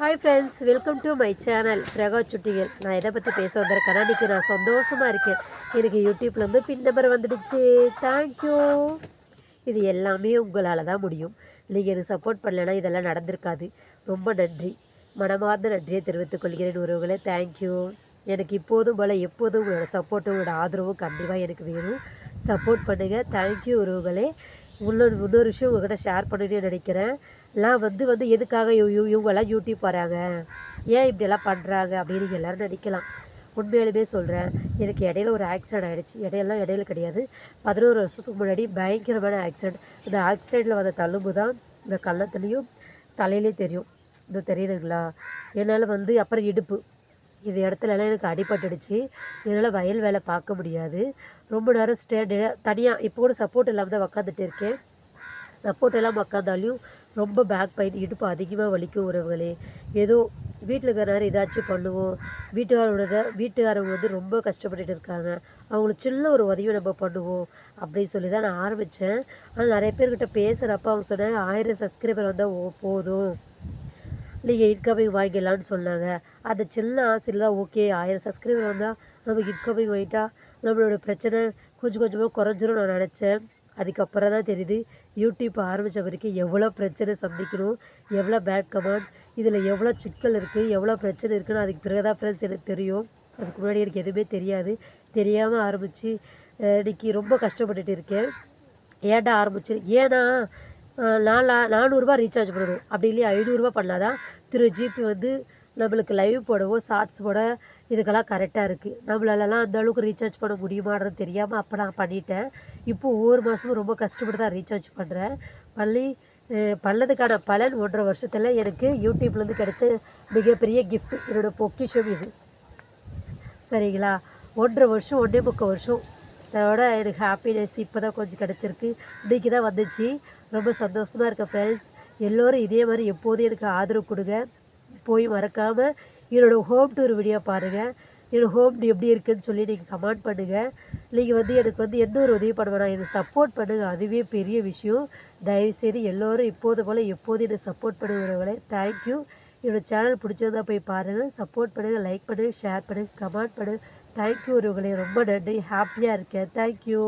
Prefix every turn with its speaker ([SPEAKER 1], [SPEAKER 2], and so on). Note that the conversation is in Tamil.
[SPEAKER 1] Hi friends welcome to my channel பிரகா சுட்டிகள் நான் எதை பற்றி பேச வந்திருக்கேன்னா இன்றைக்கி நான் சந்தோஷமாக இருக்கேன். எனக்கு யூடியூப்லேருந்து பின் நம்பர் வந்துடுச்சு. தேங்க்யூ இது எல்லாமே உங்களால் தான் முடியும். நீங்கள் எனக்கு சப்போர்ட் பண்ணலைன்னா இதெல்லாம் நடந்திருக்காது. ரொம்ப நன்றி. மனமார்ந்த நன்றியை தெரிவித்துக் கொள்கிறேன் உறவுகளே. தேங்க்யூ எனக்கு இப்போதும் போல் எப்போதும் உங்களோட சப்போர்ட்டும் உங்களோட ஆதரவும் கண்டிப்பாக எனக்கு வேணும். சப்போர்ட் பண்ணுங்கள் தேங்க்யூ உறவுகளே. இன்னொரு இன்னொரு விஷயம் உங்ககிட்ட ஷேர் பண்ணணும்னு நினைக்கிறேன். நான் வந்து வந்து எதுக்காக இவங்கெல்லாம் யூடியூப் வராங்க ஏன் இப்படியெல்லாம் பண்ணுறாங்க அப்படின்னு நீங்கள் எல்லோரும் நினைக்கலாம். உண்மையாலுமே சொல்கிறேன் எனக்கு இடையில ஒரு ஆக்சிடென்ட் ஆகிடுச்சு இடையெல்லாம் இடையில கிடையாது. பதினோரு வருஷத்துக்கு முன்னாடி பயங்கரமான ஆக்சிடென்ட் இந்த ஆக்சிடெண்ட்டில் வந்த தழும்பு தான் இந்த கள்ளத்துலேயும் தலையிலே தெரியும். இது தெரியுதுங்களா? என்னால் வந்து அப்புறம் இடுப்பு. இது இடத்துலலாம் எனக்கு அடிபட்டுடுச்சு. என்னால் வயல் வேலை பார்க்க முடியாது. ரொம்ப நேரம் ஸ்டேண்டு தனியாக இப்போ கூட சப்போர்ட் இல்லாமல் தான் உக்காந்துட்டு இருக்கேன். சப்போர்ட் எல்லாம் உக்காந்தாலையும் ரொம்ப பேக் பெயின் இடுப்பு அதிகமாக வலிக்கும் உறவுகளே. ஏதோ வீட்டில் இருக்கிற நேரம் ஏதாச்சும் பண்ணுவோம். வீட்டுக்காரோட வீட்டுக்காரவங்க வந்து ரொம்ப கஷ்டப்பட்டுட்டு இருக்காங்க. அவங்களுக்கு சின்ன ஒரு உதவியை நம்ம பண்ணுவோம் அப்படின்னு சொல்லி தான் நான் ஆரம்பித்தேன் ஆனால் நிறைய பேர்கிட்ட பேசுகிறப்ப அவங்க சொன்னாங்க ஆயிரம் சப்ஸ்கிரைபர் வந்தால் ஓ போதும். நீங்கள் இன்கமிங் வாங்கிடலான்னு சொன்னாங்க. அந்த சின்ன ஆசையில் தான் ஓகே ஆயிரம் சப்ஸ்கிரைபர் வந்தால் நமக்கு இன்கமிங் வாங்கிட்டால் நம்மளோட பிரச்சனை கொஞ்சம் கொஞ்சமாக குறைஞ்சிரும் நான் நினச்சேன். அதுக்கப்புறம் தான் தெரியுது யூடியூப் ஆரம்பித்த வரைக்கும் எவ்வளோ பிரச்சனை சந்திக்கணும் எவ்வளோ பேட் கமெண்ட் இதில் எவ்வளோ சிக்கல் இருக்குது எவ்வளோ பிரச்சனை இருக்குன்னு அதுக்கு பிறகு தான் ஃப்ரெண்ட்ஸ் எனக்கு தெரியும். அதுக்கு முன்னாடி எனக்கு எதுவுமே தெரியாது. தெரியாமல் ஆரம்பித்து இன்னைக்கு ரொம்ப கஷ்டப்பட்டுட்டு இருக்கேன். ஏன்டா ஆரம்பிச்சு ஏன்னா நாலா நானூறுரூவா ரீசார்ஜ் பண்ணணும் அப்படி இல்லையா? ஐநூறுரூவா பண்ணாதான் திரு ஜிபி வந்து நம்மளுக்கு லைவ் போடவோ ஷார்ட்ஸ் போட இதுக்கெல்லாம் கரெக்டாக இருக்குது நம்மளாலலாம் அந்த அளவுக்கு ரீசார்ஜ் பண்ண முடியுமான்றது தெரியாமல் அப்போ நான் பண்ணிட்டேன். இப்போது ஒவ்வொரு மாதமும் ரொம்ப கஷ்டப்பட்டு தான் ரீசார்ஜ் பண்ணுறேன் பண்ணி பண்ணதுக்கான பலன் ஒன்றரை வருஷத்தில் எனக்கு யூடியூப்லேருந்து கிடைச்ச மிகப்பெரிய கிஃப்ட் என்னோட பொக்கிஷம் இது. சரிங்களா? ஒன்றரை வருஷம் ஒன்றே முக்கால் வருஷம் அதோட எனக்கு ஹாப்பினஸ் இப்போ தான் கொஞ்சம் கிடச்சிருக்கு. இன்றைக்கி தான் வந்துச்சு. ரொம்ப சந்தோஷமாக இருக்கேன் ஃப்ரெண்ட்ஸ் எல்லோரும் இதே மாதிரி எப்போதும் எனக்கு ஆதரவு கொடுங்க. போய் மறக்காமல் என்னோடய ஹோம் டூர் வீடியோ பாருங்கள் என்னோடய ஹோம் எப்படி இருக்குதுன்னு சொல்லி நீங்கள் கமெண்ட் பண்ணுங்கள் நீங்கள் வந்து எனக்கு வந்து எந்த ஒரு உதவி பண்ண வேணாம். எனக்கு சப்போர்ட் பண்ணுங்கள் அதுவே பெரிய விஷயம். தயவுசெய்து எல்லோரும் இப்போது போல் எப்போதும் எனக்கு சப்போர்ட் பண்ணுகிறவங்களே தேங்க்யூ என்னோட சேனல் பிடிச்சிருந்தா போய் பாருங்கள் சப்போர்ட் பண்ணுங்கள் லைக் பண்ணுங்கள் ஷேர் பண்ணுங்கள் கமெண்ட் பண்ணுங்கள் தேங்க்யூ ஒருவங்களே ரொம்ப நன்றி. ஹாப்பியாக இருக்கேன். தேங்க்யூ